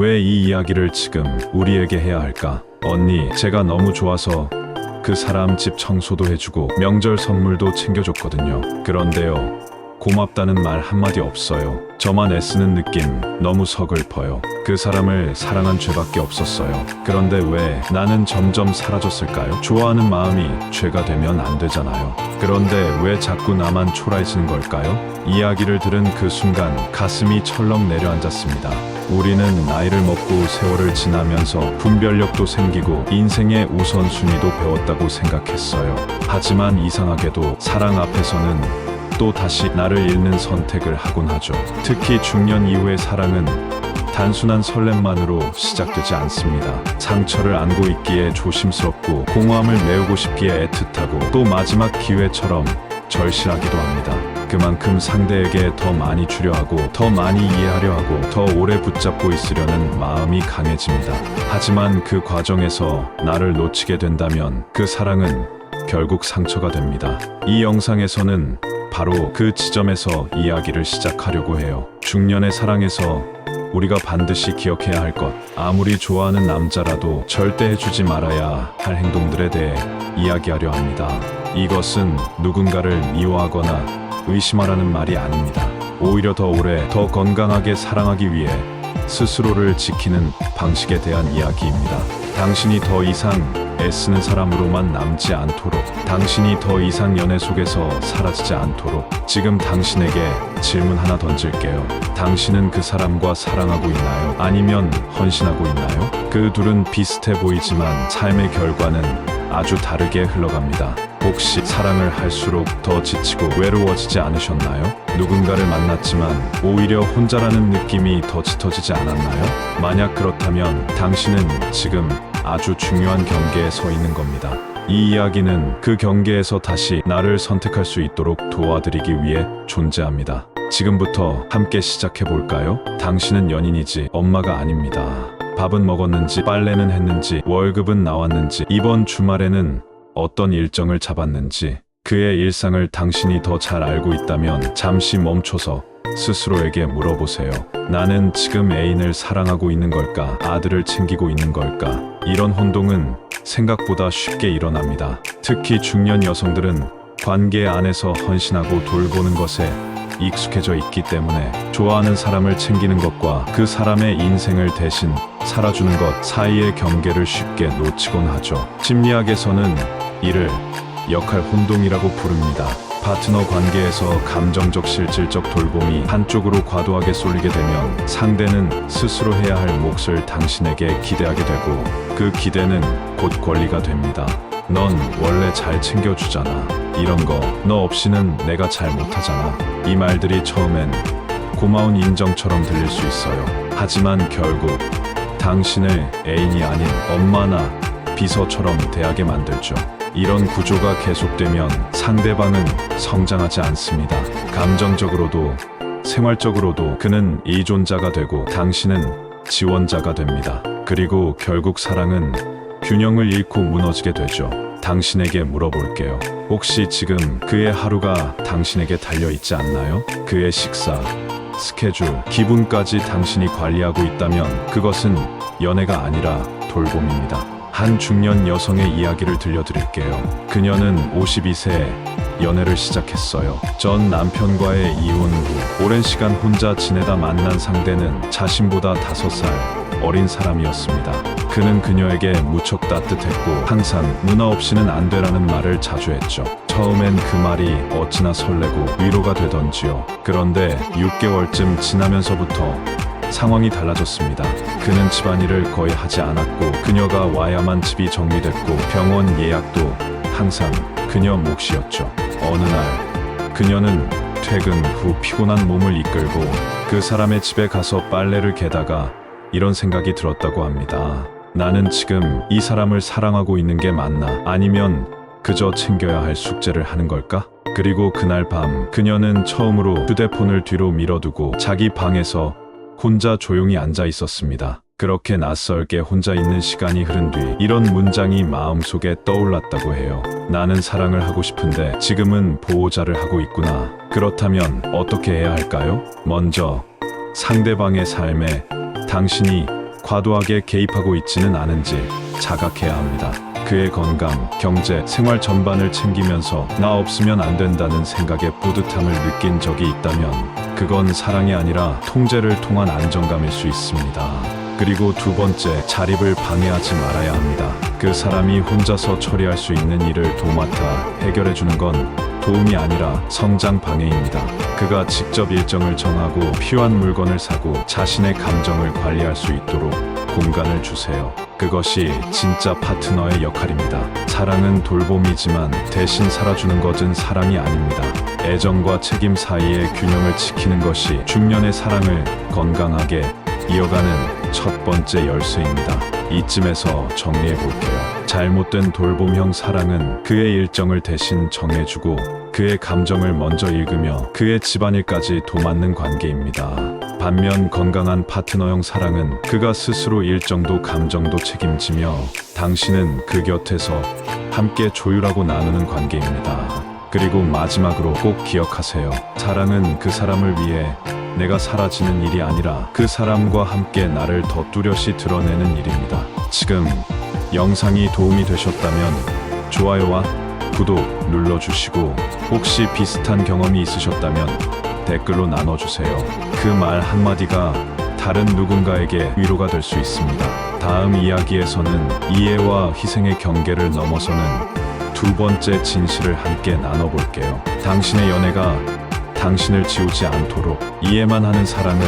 왜 이 이야기를 지금 우리에게 해야 할까? 언니, 제가 너무 좋아서 그 사람 집 청소도 해주고 명절 선물도 챙겨줬거든요. 그런데요. 고맙다는 말 한마디 없어요. 저만 애쓰는 느낌 너무 서글퍼요. 그 사람을 사랑한 죄밖에 없었어요. 그런데 왜 나는 점점 사라졌을까요? 좋아하는 마음이 죄가 되면 안 되잖아요. 그런데 왜 자꾸 나만 초라해지는 걸까요? 이야기를 들은 그 순간 가슴이 철렁 내려앉았습니다. 우리는 나이를 먹고 세월을 지나면서 분별력도 생기고 인생의 우선순위도 배웠다고 생각했어요. 하지만 이상하게도 사랑 앞에서는 또 다시 나를 잃는 선택을 하곤 하죠. 특히 중년 이후의 사랑은 단순한 설렘만으로 시작되지 않습니다. 상처를 안고 있기에 조심스럽고 공허함을 메우고 싶기에 애틋하고 또 마지막 기회처럼 절실하기도 합니다. 그만큼 상대에게 더 많이 주려 하고 더 많이 이해하려 하고 더 오래 붙잡고 있으려는 마음이 강해집니다. 하지만 그 과정에서 나를 놓치게 된다면 그 사랑은 결국 상처가 됩니다. 이 영상에서는 바로 그 지점에서 이야기를 시작하려고 해요. 중년의 사랑에서 우리가 반드시 기억해야 할 것, 아무리 좋아하는 남자라도 절대 해주지 말아야 할 행동들에 대해 이야기하려 합니다. 이것은 누군가를 미워하거나 의심하라는 말이 아닙니다. 오히려 더 오래, 더 건강하게 사랑하기 위해 스스로를 지키는 방식에 대한 이야기입니다. 당신이 더 이상 애쓰는 사람으로만 남지 않도록, 당신이 더 이상 연애 속에서 사라지지 않도록, 지금 당신에게 질문 하나 던질게요. 당신은 그 사람과 사랑하고 있나요? 아니면 헌신하고 있나요? 그 둘은 비슷해 보이지만 삶의 결과는 아주 다르게 흘러갑니다. 혹시 사랑을 할수록 더 지치고 외로워지지 않으셨나요? 누군가를 만났지만 오히려 혼자라는 느낌이 더 짙어지지 않았나요? 만약 그렇다면 당신은 지금 아주 중요한 경계에 서 있는 겁니다. 이 이야기는 그 경계에서 다시 나를 선택할 수 있도록 도와드리기 위해 존재합니다. 지금부터 함께 시작해 볼까요? 당신은 연인이지 엄마가 아닙니다. 밥은 먹었는지 빨래는 했는지 월급은 나왔는지 이번 주말에는 어떤 일정을 잡았는지 그의 일상을 당신이 더 잘 알고 있다면 잠시 멈춰서 스스로에게 물어보세요. 나는 지금 애인을 사랑하고 있는 걸까? 아들을 챙기고 있는 걸까? 이런 혼동은 생각보다 쉽게 일어납니다. 특히 중년 여성들은 관계 안에서 헌신하고 돌보는 것에 익숙해져 있기 때문에 좋아하는 사람을 챙기는 것과 그 사람의 인생을 대신 살아주는 것 사이의 경계를 쉽게 놓치곤 하죠. 심리학에서는 이를 역할 혼동이라고 부릅니다. 파트너 관계에서 감정적 실질적 돌봄이 한쪽으로 과도하게 쏠리게 되면 상대는 스스로 해야 할 몫을 당신에게 기대하게 되고 그 기대는 곧 권리가 됩니다. 넌 원래 잘 챙겨주잖아. 이런 거 너 없이는 내가 잘 못하잖아. 이 말들이 처음엔 고마운 인정처럼 들릴 수 있어요. 하지만 결국 당신을 애인이 아닌 엄마나 비서처럼 대하게 만들죠. 이런 구조가 계속되면 상대방은 성장하지 않습니다. 감정적으로도 생활적으로도 그는 이존자가 되고 당신은 지원자가 됩니다. 그리고 결국 사랑은 균형을 잃고 무너지게 되죠. 당신에게 물어볼게요. 혹시 지금 그의 하루가 당신에게 달려 있지 않나요? 그의 식사, 스케줄, 기분까지 당신이 관리하고 있다면 그것은 연애가 아니라 돌봄입니다. 한 중년 여성의 이야기를 들려드릴게요. 그녀는 52세 연애를 시작했어요. 전 남편과의 이혼 후 오랜 시간 혼자 지내다 만난 상대는 자신보다 5살 어린 사람이었습니다. 그는 그녀에게 무척 따뜻했고 항상 누나 없이는 안 되라는 말을 자주 했죠. 처음엔 그 말이 어찌나 설레고 위로가 되던지요. 그런데 6개월쯤 지나면서부터 상황이 달라졌습니다. 그는 집안일을 거의 하지 않았고 그녀가 와야만 집이 정리됐고 병원 예약도 항상 그녀 몫이었죠. 어느 날 그녀는 퇴근 후 피곤한 몸을 이끌고 그 사람의 집에 가서 빨래를 개다가 이런 생각이 들었다고 합니다. 나는 지금 이 사람을 사랑하고 있는 게 맞나? 아니면 그저 챙겨야 할 숙제를 하는 걸까? 그리고 그날 밤 그녀는 처음으로 휴대폰을 뒤로 밀어두고 자기 방에서 혼자 조용히 앉아 있었습니다. 그렇게 낯설게 혼자 있는 시간이 흐른 뒤 이런 문장이 마음속에 떠올랐다고 해요. 나는 사랑을 하고 싶은데 지금은 보호자를 하고 있구나. 그렇다면 어떻게 해야 할까요? 먼저 상대방의 삶에 당신이 과도하게 개입하고 있지는 않은지 자각해야 합니다. 그의 건강, 경제, 생활 전반을 챙기면서 나 없으면 안 된다는 생각에 뿌듯함을 느낀 적이 있다면 그건 사랑이 아니라 통제를 통한 안정감일 수 있습니다. 그리고 두 번째, 자립을 방해하지 말아야 합니다. 그 사람이 혼자서 처리할 수 있는 일을 도맡아 해결해 주는 건 도움이 아니라 성장 방해입니다. 그가 직접 일정을 정하고 필요한 물건을 사고 자신의 감정을 관리할 수 있도록 공간을 주세요. 그것이 진짜 파트너의 역할입니다. 사랑은 돌봄이지만 대신 살아주는 것은 사랑이 아닙니다. 애정과 책임 사이의 균형을 지키는 것이 중년의 사랑을 건강하게 이어가는 첫 번째 열쇠입니다. 이쯤에서 정리해 볼게요. 잘못된 돌봄형 사랑은 그의 일정을 대신 정해주고 그의 감정을 먼저 읽으며 그의 집안일까지 도맡는 관계입니다. 반면 건강한 파트너형 사랑은 그가 스스로 일정도 감정도 책임지며 당신은 그 곁에서 함께 조율하고 나누는 관계입니다. 그리고 마지막으로 꼭 기억하세요. 사랑은 그 사람을 위해 내가 사라지는 일이 아니라 그 사람과 함께 나를 더 뚜렷이 드러내는 일입니다. 지금 영상이 도움이 되셨다면 좋아요와 구독 눌러주시고 혹시 비슷한 경험이 있으셨다면 댓글로 나눠주세요. 그 말 한마디가 다른 누군가에게 위로가 될 수 있습니다. 다음 이야기에서는 이해와 희생의 경계를 넘어서는 두 번째 진실을 함께 나눠볼게요. 당신의 연애가 당신을 지우지 않도록 이해만 하는 사랑은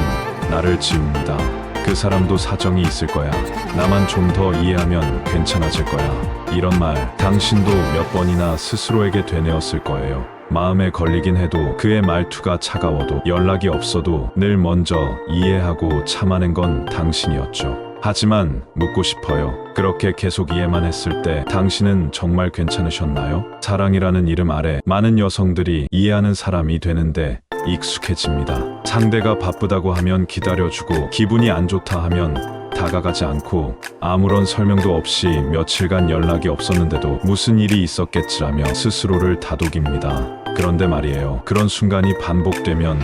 나를 지웁니다. 그 사람도 사정이 있을 거야. 나만 좀 더 이해하면 괜찮아질 거야. 이런 말 당신도 몇 번이나 스스로에게 되뇌었을 거예요. 마음에 걸리긴 해도 그의 말투가 차가워도 연락이 없어도 늘 먼저 이해하고 참아낸 건 당신이었죠. 하지만 묻고 싶어요. 그렇게 계속 이해만 했을 때 당신은 정말 괜찮으셨나요? 사랑이라는 이름 아래 많은 여성들이 이해하는 사람이 되는데 익숙해집니다. 상대가 바쁘다고 하면 기다려주고 기분이 안 좋다 하면 다가가지 않고 아무런 설명도 없이 며칠간 연락이 없었는데도 무슨 일이 있었겠지라며 스스로를 다독입니다. 그런데 말이에요. 그런 순간이 반복되면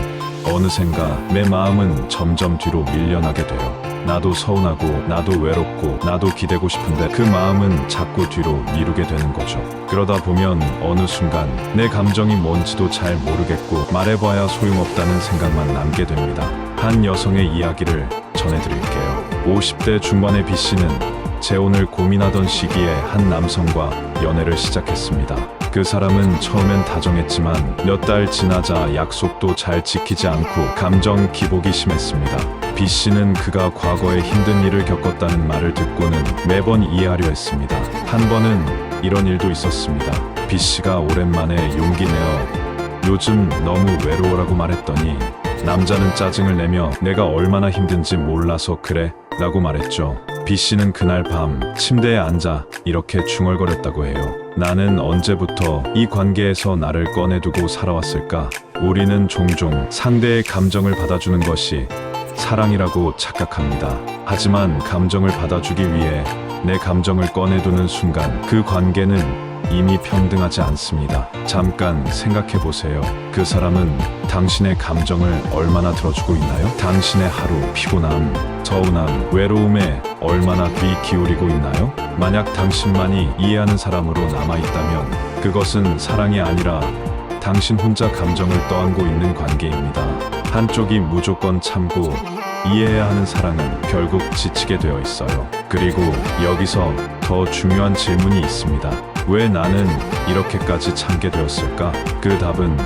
어느샌가 내 마음은 점점 뒤로 밀려나게 돼요. 나도 서운하고 나도 외롭고 나도 기대고 싶은데 그 마음은 자꾸 뒤로 미루게 되는 거죠. 그러다 보면 어느 순간 내 감정이 뭔지도 잘 모르겠고 말해봐야 소용없다는 생각만 남게 됩니다. 한 여성의 이야기를 전해드릴게요. 50대 중반의 B 씨는 재혼을 고민하던 시기에 한 남성과 연애를 시작했습니다. 그 사람은 처음엔 다정했지만 몇 달 지나자 약속도 잘 지키지 않고 감정 기복이 심했습니다. B 씨는 그가 과거에 힘든 일을 겪었다는 말을 듣고는 매번 이해하려 했습니다. 한 번은 이런 일도 있었습니다. B 씨가 오랜만에 용기 내어 요즘 너무 외로워라고 말했더니 남자는 짜증을 내며 내가 얼마나 힘든지 몰라서 그래 라고 말했죠. B 씨는 그날 밤 침대에 앉아 이렇게 중얼거렸다고 해요. 나는 언제부터 이 관계에서 나를 꺼내두고 살아왔을까? 우리는 종종 상대의 감정을 받아주는 것이 사랑이라고 착각합니다. 하지만 감정을 받아주기 위해 내 감정을 꺼내두는 순간 그 관계는 이미 평등하지 않습니다. 잠깐 생각해 보세요. 그 사람은 당신의 감정을 얼마나 들어주고 있나요? 당신의 하루, 피곤함, 서운함, 외로움에 얼마나 귀 기울이고 있나요? 만약 당신만이 이해하는 사람으로 남아있다면 그것은 사랑이 아니라 당신 혼자 감정을 떠안고 있는 관계입니다. 한쪽이 무조건 참고 이해해야 하는 사랑은 결국 지치게 되어 있어요. 그리고 여기서 더 중요한 질문이 있습니다. 왜 나는 이렇게까지 참게 되었을까? 그 답은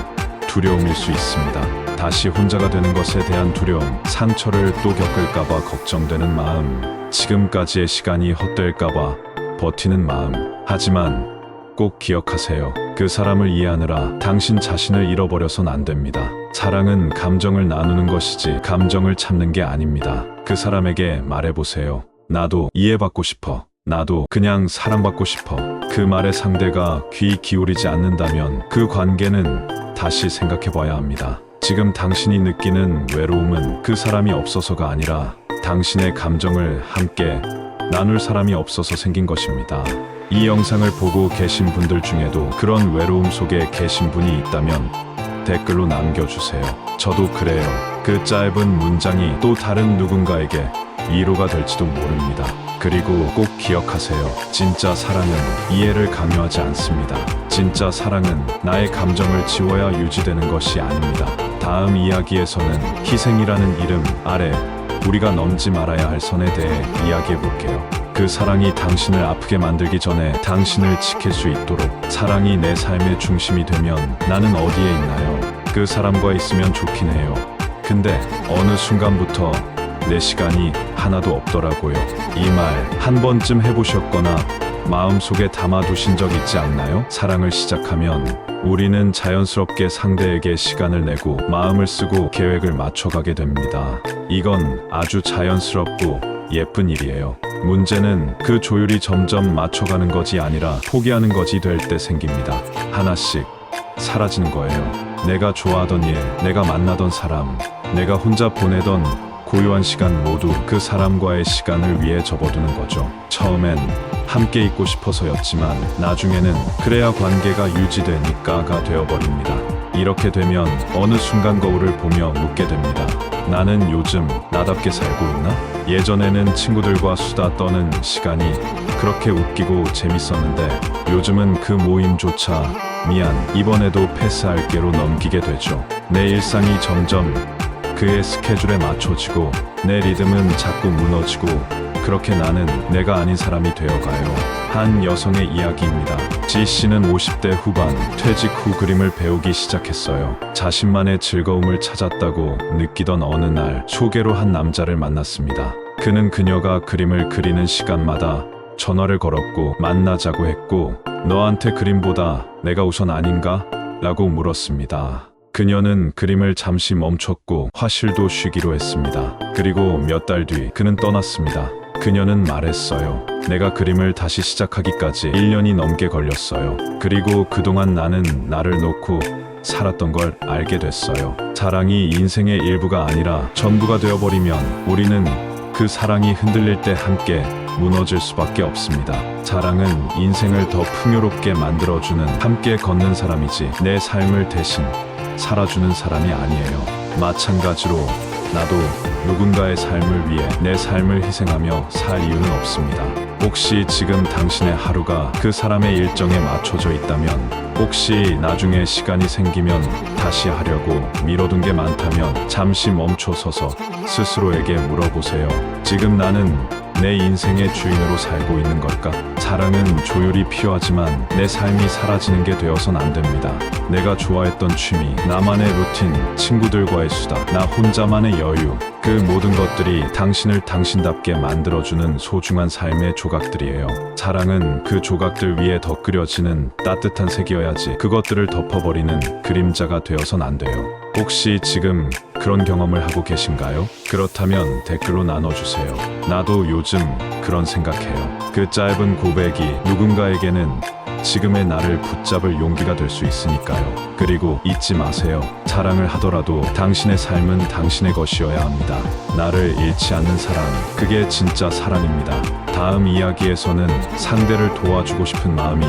두려움일 수 있습니다. 다시 혼자가 되는 것에 대한 두려움, 상처를 또 겪을까봐 걱정되는 마음, 지금까지의 시간이 헛될까봐 버티는 마음. 하지만 꼭 기억하세요. 그 사람을 이해하느라 당신 자신을 잃어버려선 안 됩니다. 사랑은 감정을 나누는 것이지 감정을 참는 게 아닙니다. 그 사람에게 말해보세요. 나도 이해받고 싶어. 나도 그냥 사랑받고 싶어. 그 말에 상대가 귀 기울이지 않는다면 그 관계는 다시 생각해봐야 합니다. 지금 당신이 느끼는 외로움은 그 사람이 없어서가 아니라 당신의 감정을 함께 나눌 사람이 없어서 생긴 것입니다. 이 영상을 보고 계신 분들 중에도 그런 외로움 속에 계신 분이 있다면 댓글로 남겨주세요. 저도 그래요. 그 짧은 문장이 또 다른 누군가에게 위로가 될지도 모릅니다. 그리고 꼭 기억하세요. 진짜 사랑은 이해를 강요하지 않습니다. 진짜 사랑은 나의 감정을 지워야 유지되는 것이 아닙니다. 다음 이야기에서는 희생이라는 이름 아래 우리가 넘지 말아야 할 선에 대해 이야기해 볼게요. 그 사랑이 당신을 아프게 만들기 전에 당신을 지킬 수 있도록 사랑이 내 삶의 중심이 되면 나는 어디에 있나요? 그 사람과 있으면 좋긴 해요. 근데 어느 순간부터 내 시간이 하나도 없더라고요. 이 말 한 번쯤 해보셨거나 마음속에 담아두신 적 있지 않나요? 사랑을 시작하면 우리는 자연스럽게 상대에게 시간을 내고 마음을 쓰고 계획을 맞춰가게 됩니다. 이건 아주 자연스럽고 예쁜 일이에요. 문제는 그 조율이 점점 맞춰가는 것이 아니라 포기하는 것이 될 때 생깁니다. 하나씩 사라지는 거예요. 내가 좋아하던 일, 내가 만나던 사람, 내가 혼자 보내던 고요한 시간 모두 그 사람과의 시간을 위해 접어두는 거죠. 처음엔 함께 있고 싶어서였지만 나중에는 그래야 관계가 유지되니까가 되어버립니다. 이렇게 되면 어느 순간 거울을 보며 묻게 됩니다. 나는 요즘 나답게 살고 있나? 예전에는 친구들과 수다 떠는 시간이 그렇게 웃기고 재밌었는데 요즘은 그 모임조차 미안 이번에도 패스할게로 넘기게 되죠. 내 일상이 점점 그의 스케줄에 맞춰지고 내 리듬은 자꾸 무너지고 그렇게 나는 내가 아닌 사람이 되어가요. 한 여성의 이야기입니다. 지 씨는 50대 후반 퇴직 후 그림을 배우기 시작했어요. 자신만의 즐거움을 찾았다고 느끼던 어느 날 소개로 한 남자를 만났습니다. 그는 그녀가 그림을 그리는 시간마다 전화를 걸었고 만나자고 했고 너한테 그림보다 내가 우선 아닌가? 라고 물었습니다. 그녀는 그림을 잠시 멈췄고 화실도 쉬기로 했습니다. 그리고 몇 달 뒤 그는 떠났습니다. 그녀는 말했어요. 내가 그림을 다시 시작하기까지 1년이 넘게 걸렸어요. 그리고 그동안 나는 나를 놓고 살았던 걸 알게 됐어요. 사랑이 인생의 일부가 아니라 전부가 되어버리면 우리는 그 사랑이 흔들릴 때 함께 무너질 수밖에 없습니다. 사랑은 인생을 더 풍요롭게 만들어주는 함께 걷는 사람이지 내 삶을 대신 살아주는 사람이 아니에요. 마찬가지로 나도 누군가의 삶을 위해 내 삶을 희생하며 살 이유는 없습니다. 혹시 지금 당신의 하루가 그 사람의 일정에 맞춰져 있다면, 혹시 나중에 시간이 생기면 다시 하려고 미뤄둔 게 많다면 잠시 멈춰서서 스스로에게 물어보세요. 지금 나는 내 인생의 주인으로 살고 있는 걸까? 사랑은 조율이 필요하지만 내 삶이 사라지는 게 되어선 안 됩니다. 내가 좋아했던 취미, 나만의 루틴, 친구들과의 수다, 나 혼자만의 여유, 그 모든 것들이 당신을 당신답게 만들어주는 소중한 삶의 조각들이에요. 사랑은 그 조각들 위에 더 끓여지는 따뜻한 색이어야지 그것들을 덮어버리는 그림자가 되어선 안 돼요. 혹시 지금 그런 경험을 하고 계신가요? 그렇다면 댓글로 나눠주세요. 나도 요즘 그런 생각해요. 그 짧은 고백이 누군가에게는 지금의 나를 붙잡을 용기가 될 수 있으니까요. 그리고 잊지 마세요. 사랑을 하더라도 당신의 삶은 당신의 것이어야 합니다. 나를 잃지 않는 사랑, 그게 진짜 사랑입니다. 다음 이야기에서는 상대를 도와주고 싶은 마음이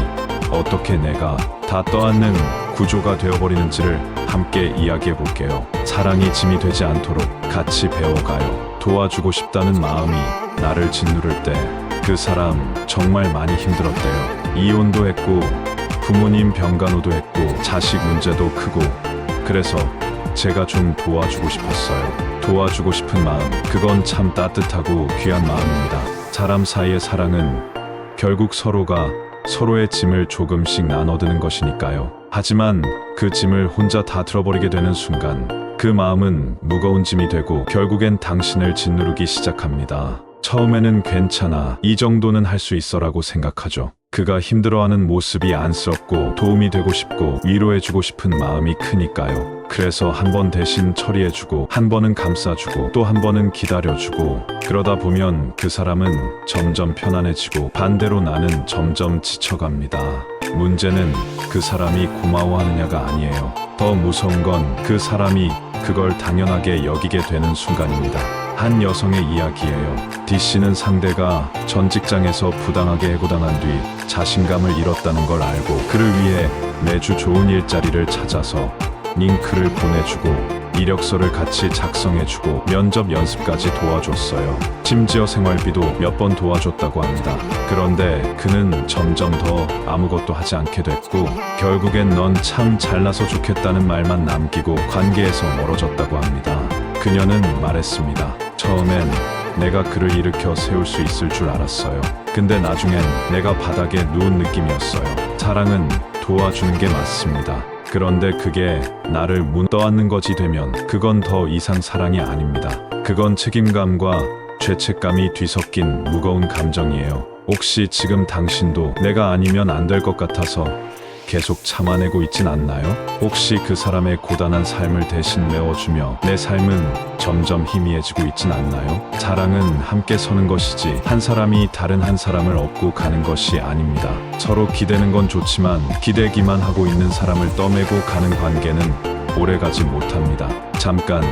어떻게 내가 다 떠안는 구조가 되어버리는지를 함께 이야기해 볼게요. 사랑이 짐이 되지 않도록 같이 배워가요. 도와주고 싶다는 마음이 나를 짓누를 때 그 사람 정말 많이 힘들었대요. 이혼도 했고 부모님 병간호도 했고 자식 문제도 크고 그래서 제가 좀 도와주고 싶었어요. 도와주고 싶은 마음 그건 참 따뜻하고 귀한 마음입니다. 사람 사이의 사랑은 결국 서로가 서로의 짐을 조금씩 나눠드는 것이니까요. 하지만 그 짐을 혼자 다 들어버리게 되는 순간 그 마음은 무거운 짐이 되고 결국엔 당신을 짓누르기 시작합니다. 처음에는 괜찮아. 이 정도는 할 수 있어라고 생각하죠. 그가 힘들어하는 모습이 안쓰럽고 도움이 되고 싶고 위로해주고 싶은 마음이 크니까요. 그래서 한 번 대신 처리해주고 한 번은 감싸주고 또 한 번은 기다려주고 그러다 보면 그 사람은 점점 편안해지고 반대로 나는 점점 지쳐갑니다. 문제는 그 사람이 고마워하느냐가 아니에요. 더 무서운 건 그 사람이 그걸 당연하게 여기게 되는 순간입니다. 한 여성의 이야기예요. D씨는 상대가 전 직장에서 부당하게 해고당한 뒤 자신감을 잃었다는 걸 알고 그를 위해 매주 좋은 일자리를 찾아서 링크를 보내주고 이력서를 같이 작성해주고 면접 연습까지 도와줬어요. 심지어 생활비도 몇 번 도와줬다고 합니다. 그런데 그는 점점 더 아무것도 하지 않게 됐고 결국엔 넌 참 잘나서 좋겠다는 말만 남기고 관계에서 멀어졌다고 합니다. 그녀는 말했습니다. 처음엔 내가 그를 일으켜 세울 수 있을 줄 알았어요. 근데 나중엔 내가 바닥에 누운 느낌이었어요. 사랑은 도와주는 게 맞습니다. 그런데 그게 나를 문 떠안는 것이 되면 그건 더 이상 사랑이 아닙니다. 그건 책임감과 죄책감이 뒤섞인 무거운 감정이에요. 혹시 지금 당신도 내가 아니면 안 될 것 같아서 계속 참아내고 있진 않나요? 혹시 그 사람의 고단한 삶을 대신 메워주며 내 삶은 점점 희미해지고 있진 않나요? 사랑은 함께 서는 것이지 한 사람이 다른 한 사람을 업고 가는 것이 아닙니다. 서로 기대는 건 좋지만 기대기만 하고 있는 사람을 떠매고 가는 관계는 오래가지 못합니다. 잠깐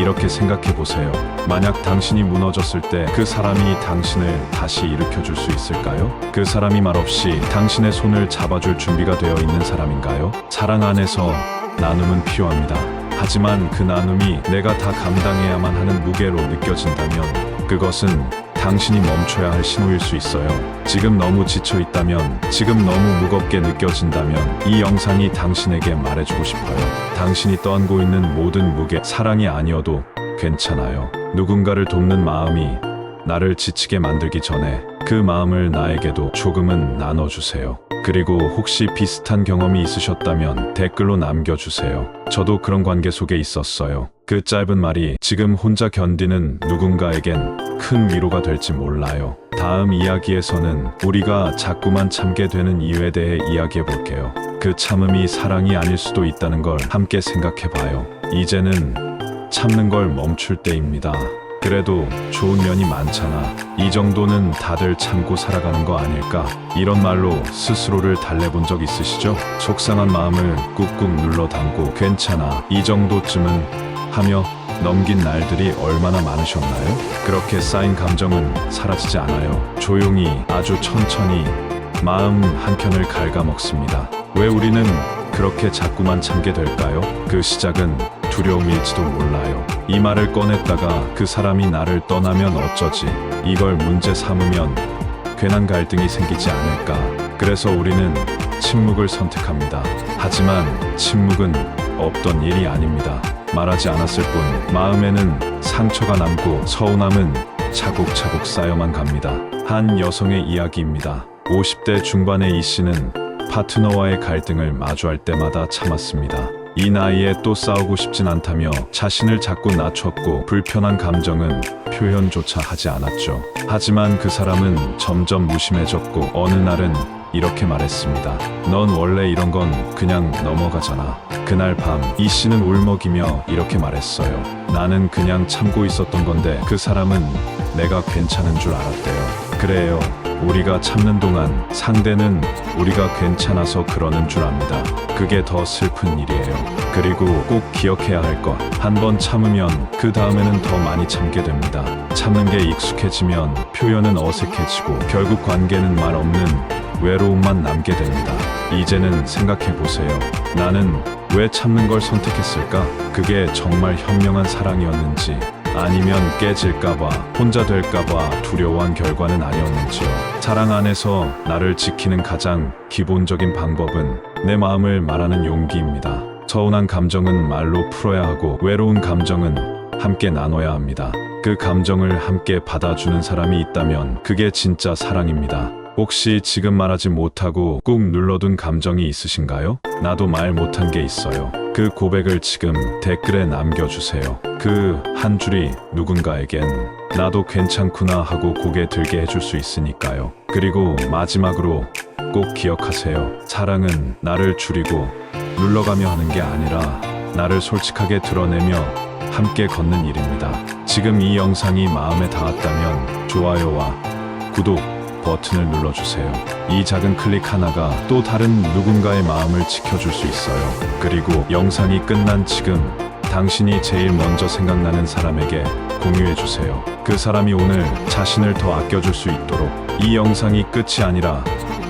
이렇게 생각해 보세요. 만약 당신이 무너졌을 때 그 사람이 당신을 다시 일으켜 줄 수 있을까요? 그 사람이 말없이 당신의 손을 잡아줄 준비가 되어 있는 사람인가요? 사랑 안에서 나눔은 필요합니다. 하지만 그 나눔이 내가 다 감당해야만 하는 무게로 느껴진다면 그것은 당신이 멈춰야 할 신호일 수 있어요. 지금 너무 지쳐 있다면, 지금 너무 무겁게 느껴진다면 이 영상이 당신에게 말해주고 싶어요. 당신이 떠안고 있는 모든 무게, 사랑이 아니어도 괜찮아요. 누군가를 돕는 마음이 나를 지치게 만들기 전에 그 마음을 나에게도 조금은 나눠주세요. 그리고 혹시 비슷한 경험이 있으셨다면 댓글로 남겨주세요. 저도 그런 관계 속에 있었어요. 그 짧은 말이 지금 혼자 견디는 누군가에겐 큰 위로가 될지 몰라요. 다음 이야기에서는 우리가 자꾸만 참게 되는 이유에 대해 이야기해 볼게요. 그 참음이 사랑이 아닐 수도 있다는 걸 함께 생각해 봐요. 이제는 참는 걸 멈출 때입니다. 그래도 좋은 면이 많잖아. 이 정도는 다들 참고 살아가는 거 아닐까? 이런 말로 스스로를 달래본 적 있으시죠? 속상한 마음을 꾹꾹 눌러 담고 괜찮아. 이 정도쯤은 하며 넘긴 날들이 얼마나 많으셨나요? 그렇게 쌓인 감정은 사라지지 않아요. 조용히 아주 천천히 마음 한켠을 갉아먹습니다. 왜 우리는 그렇게 자꾸만 참게 될까요? 그 시작은 두려움일지도 몰라요. 이 말을 꺼냈다가 그 사람이 나를 떠나면 어쩌지? 이걸 문제 삼으면 괜한 갈등이 생기지 않을까? 그래서 우리는 침묵을 선택합니다. 하지만 침묵은 없던 일이 아닙니다. 말하지 않았을 뿐 마음에는 상처가 남고 서운함은 차곡차곡 쌓여만 갑니다. 한 여성의 이야기입니다. 50대 중반의 이 씨는 파트너와의 갈등을 마주할 때마다 참았습니다. 이 나이에 또 싸우고 싶진 않다며 자신을 자꾸 낮췄고 불편한 감정은 표현조차 하지 않았죠. 하지만 그 사람은 점점 무심해졌고 어느 날은 이렇게 말했습니다. 넌 원래 이런 건 그냥 넘어가잖아. 그날 밤 이 씨는 울먹이며 이렇게 말했어요. 나는 그냥 참고 있었던 건데 그 사람은 내가 괜찮은 줄 알았대요. 그래요. 우리가 참는 동안 상대는 우리가 괜찮아서 그러는 줄 압니다. 그게 더 슬픈 일이에요. 그리고 꼭 기억해야 할 것. 한 번 참으면 그 다음에는 더 많이 참게 됩니다. 참는 게 익숙해지면 표현은 어색해지고 결국 관계는 말 없는 외로움만 남게 됩니다. 이제는 생각해 보세요. 나는 왜 참는 걸 선택했을까? 그게 정말 현명한 사랑이었는지 아니면 깨질까봐 혼자 될까봐 두려워한 결과는 아니었는지요. 사랑 안에서 나를 지키는 가장 기본적인 방법은 내 마음을 말하는 용기입니다. 서운한 감정은 말로 풀어야 하고 외로운 감정은 함께 나눠야 합니다. 그 감정을 함께 받아주는 사람이 있다면 그게 진짜 사랑입니다. 혹시 지금 말하지 못하고 꾹 눌러둔 감정이 있으신가요? 나도 말 못한 게 있어요. 그 고백을 지금 댓글에 남겨주세요. 그 한 줄이 누군가에겐 나도 괜찮구나 하고 고개 들게 해줄 수 있으니까요. 그리고 마지막으로 꼭 기억하세요. 사랑은 나를 줄이고 눌러가며 하는 게 아니라 나를 솔직하게 드러내며 함께 걷는 일입니다. 지금 이 영상이 마음에 닿았다면 좋아요와 구독 버튼을 눌러주세요. 이 작은 클릭 하나가 또 다른 누군가의 마음을 지켜줄 수 있어요. 그리고 영상이 끝난 지금 당신이 제일 먼저 생각나는 사람에게 공유해주세요. 그 사람이 오늘 자신을 더 아껴줄 수 있도록 이 영상이 끝이 아니라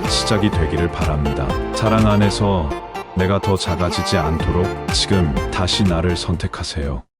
시작이 되기를 바랍니다. 사랑 안에서 내가 더 작아지지 않도록 지금 다시 나를 선택하세요.